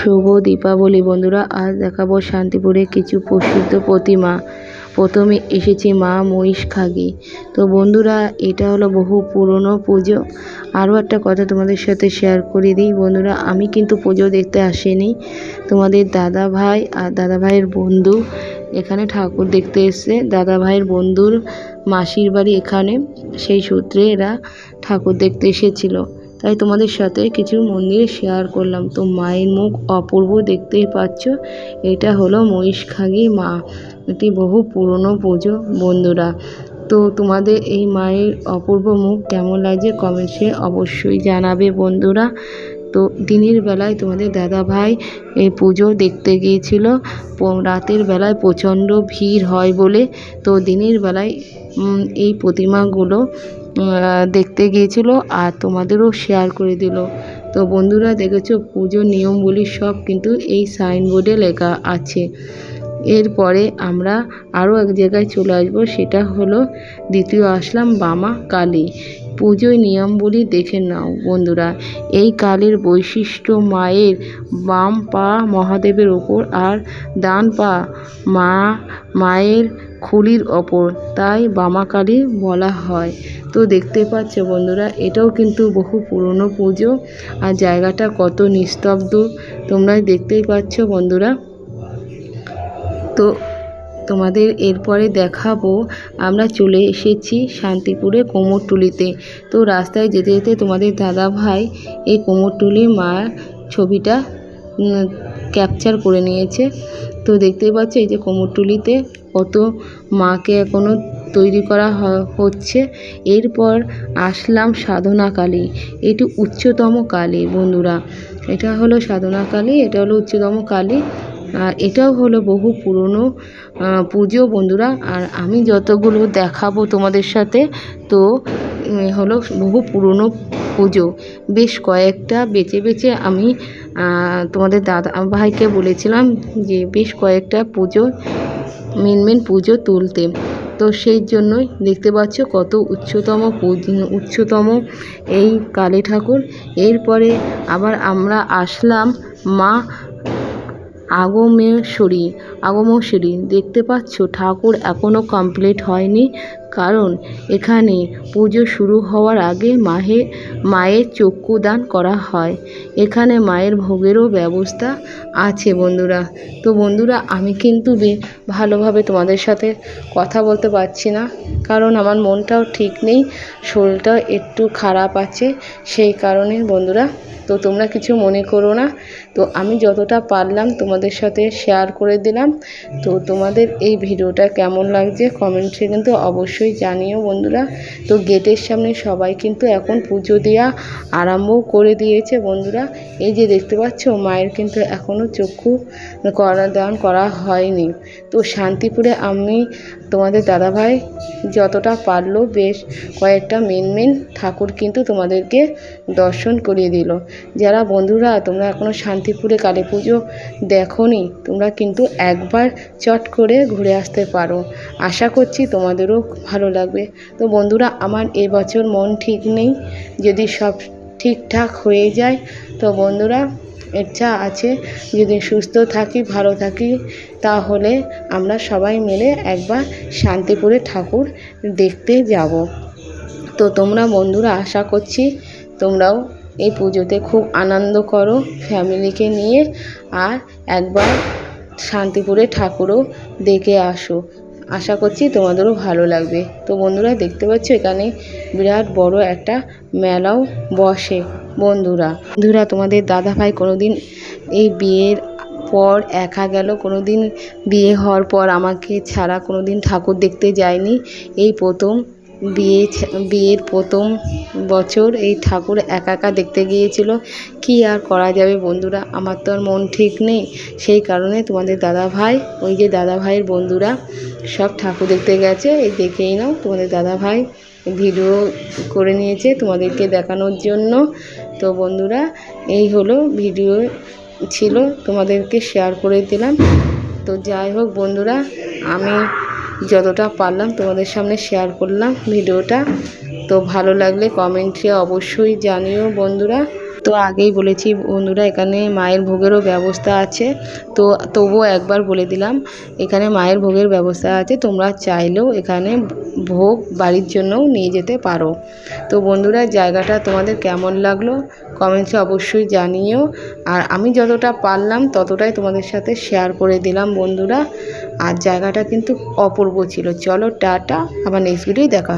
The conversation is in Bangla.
শুভ দীপাবলি, বন্ধুরা। আজ দেখাবো শান্তিপুরে কিছু প্রসিদ্ধ প্রতিমা। প্রথমে এসেছি মা মহিষখাগি তো বন্ধুরা, এটা হলো বহু পুরনো পুজো। আরও একটা কথা তোমাদের সাথে শেয়ার করে দিই। বন্ধুরা, আমি কিন্তু পুজো দেখতে আসিনি। তোমাদের দাদা ভাই আর দাদা ভাইয়ের বন্ধু এখানে ঠাকুর দেখতে এসছে। দাদা ভাইয়ের বন্ধুর মাসির বাড়ি এখানে। সেই সূত্রে এরা ঠাকুর দেখতে এসেছিল। তাই তোমাদের সাথে কিছু মন্দির শেয়ার করলাম। তো মায়ের মুখ অপূর্ব দেখতেই পাচ্ছ, এটা হলো মহিষখাগি মা। এটি বহু পুরনো পুজো, বন্ধুরা। তো তোমাদের এই মায়ের অপূর্ব মুখ কেমন লাগছে কমেন্টসে অবশ্যই জানাবে বন্ধুরা। তো দিনের বেলায় তোমাদের দাদা ভাই এই পুজো দেখতে গিয়েছিল। রাতের বেলায় প্রচণ্ড ভিড় হয় বলে। তো দিনের বেলায় এই প্রতিমাগুলো দেখতে গিয়েছিল আর তোমাদেরও শেয়ার করে দিল। তো বন্ধুরা দেখেছ পুজোর নিয়মগুলি সব কিন্তু এই সাইনবোর্ডে লেখা আছে। এরপরে আমরা আরও এক জায়গায় চলে আসব, সেটা হলো দ্বিতীয় আসলাম বামা কালী। পুজোয় নিয়মগুলি দেখে নাও বন্ধুরা। এই কালীর বৈশিষ্ট্য মায়ের বাম পা মহাদেবের ওপর আর ডান পা মা মায়ের খুলির ওপর, তাই বামাকালী বলা হয়। তো দেখতে পাচ্ছ বন্ধুরা, এটাও কিন্তু বহু পুরনো পুজো। আর জায়গাটা কত নিস্তব্ধ তোমরা দেখতেই পাচ্ছ বন্ধুরা। তো তোমাদের এরপরে দেখাবো। আমরা চলে এসেছি শান্তিপুরে কোমরটুলিতে। তো রাস্তায় যেতে যেতে তোমাদের দাদা ভাই এই কোমরটুলি মার ছবিটা ক্যাপচার করে নিয়েছে। তো দেখতেই পাচ্ছ এই যে কোমরটুলিতে কত মাকে এখনও তৈরি করা হচ্ছে। এরপর আসলাম সাধনা কালী। এটি উচ্চতম কালী বন্ধুরা। এটা হলো সাধনা কালী, এটা হলো উচ্চতম কালী। আর এটাও হলো বহু পুরনো পুজো বন্ধুরা। আর আমি যতগুলো দেখাবো তোমাদের সাথে, তো হলো বহু পুরনো পুজো। বেশ কয়েকটা বেছে বেছে আমি তোমাদের দাদা ভাইকে বলেছিলাম যে বেশ কয়েকটা পুজো মেন মেন পুজো তুলতে। তো সেই জন্যই দেখতে পাচ্ছ কত উচ্চতম উচ্চতম এই কালী ঠাকুর। এরপরে আবার আমরা আসলাম মা আগমেশ্বরী আগমেশ্বরী দেখতে পাচ্ছ ঠাকুর এখনও কমপ্লিট হয়নি। কারণ এখানে পুজো শুরু হওয়ার আগে মাহে, মায়ের চক্ষুদান করা হয়। এখানে মায়ের ভোগেরও ব্যবস্থা আছে বন্ধুরা। তো বন্ধুরা, আমি কিন্তু ভালোভাবে তোমাদের সাথে কথা বলতে পারছি না। কারণ আমার মনটাও ঠিক নেই, শরীরটাও একটু খারাপ আছে, সেই কারণে বন্ধুরা, তো তোমরা কিছু মনে করো না। তো আমি যতটা পারলাম তোমাদের সাথে শেয়ার করে দিলাম। তো তোমাদের এই ভিডিওটা কেমন লাগছে কমেন্টে কিন্তু অবশ্যই জানিও বন্ধুরা। তো গেটের সামনে সবাই কিন্তু এখন পুজো দেওয়া আরম্ভ করে দিয়েছে বন্ধুরা। এই যে দেখতে পাচ্ছ, মায়ের কিন্তু এখনও চক্ষু করা দান করা হয়নি। তো শান্তিপুরে আমি তোমাদের দাদাভাই যতটা পারল বেশ কয়েকটা মেন মেন ঠাকুর কিন্তু তোমাদেরকে দর্শন করিয়ে দিল। যারা বন্ধুরা, তোমরা এখনও শান্তিপুরে কালী পুজো দেখোনি, তোমরা কিন্তু একবার চট করে ঘুরে আসতে পারো। আশা করছি তোমাদেরও ভালো লাগবে। তো বন্ধুরা, আমার এবছর মন ঠিক নেই। যদি সব ঠিকঠাক হয়ে যায়, তো বন্ধুরা ইচ্ছা আছে, যদি সুস্থ থাকি, ভালো থাকি, তাহলে আমরা সবাই মিলে একবার শান্তিপুরে ঠাকুর দেখতে যাব। তো তোমরা বন্ধুরা, আশা করছি তোমরাও এই পুজোতে খুব আনন্দ করো ফ্যামিলিকে নিয়ে, আর একবার শান্তিপুরে ঠাকুরও দেখে আসো। আশা করছি তোমাদেরও ভালো লাগবে। তো বন্ধুরা, দেখতে পাচ্ছ এখানে বিরাট বড় একটা মেলাও বসে বন্ধুরা। বন্ধুরা, তোমাদের দাদা ভাই কোনোদিন এই বিয়ের পর একা গেল কোনো দিন বিয়ে হওয়ার পর আমাকে ছাড়া কোনো দিন ঠাকুর দেখতে যায়নি। এই প্রথম বিয়ে বিয়ের প্রথম বছর এই ঠাকুর একা একা দেখতে গিয়েছিল। কি আর করা যাবে বন্ধুরা? আমার তো আর মন ঠিক নেই। সেই কারণে তোমাদের দাদা ভাই ওই যে দাদা ভাইয়ের বন্ধুরা সব ঠাকুর দেখতে গেছে। এই দেখেই নাও, তোমাদের দাদা ভাই ভিডিও করে নিয়েছে তোমাদেরকে দেখানোর জন্য। তো বন্ধুরা, এই হলো ভিডিও ছিল, তোমাদেরকে শেয়ার করে দিলাম। তো যাই হোক বন্ধুরা, আমি যতটা পারলাম তোমাদের সামনে শেয়ার করলাম ভিডিওটা। তো ভালো লাগলে কমেন্টে অবশ্যই জানিও বন্ধুরা। তো আগেই বলেছি বন্ধুরা, এখানে মায়ের ভোগেরও ব্যবস্থা আছে। তো তবুও একবার বলে দিলাম, এখানে মায়ের ভোগের ব্যবস্থা আছে। তোমরা চাইলেও এখানে ভোগ বাড়ির জন্যও নিয়ে যেতে পারো। তো বন্ধুরা, জায়গাটা তোমাদের কেমন লাগল? কমেন্টসে অবশ্যই জানিও। আর আমি যতটা পারলাম, ততটাই তোমাদের সাথে শেয়ার করে দিলাম বন্ধুরা। আর জায়গাটা কিন্তু অপূর্ব ছিল। চলো টাটা আবার নেক্সট ভিডিও দেখা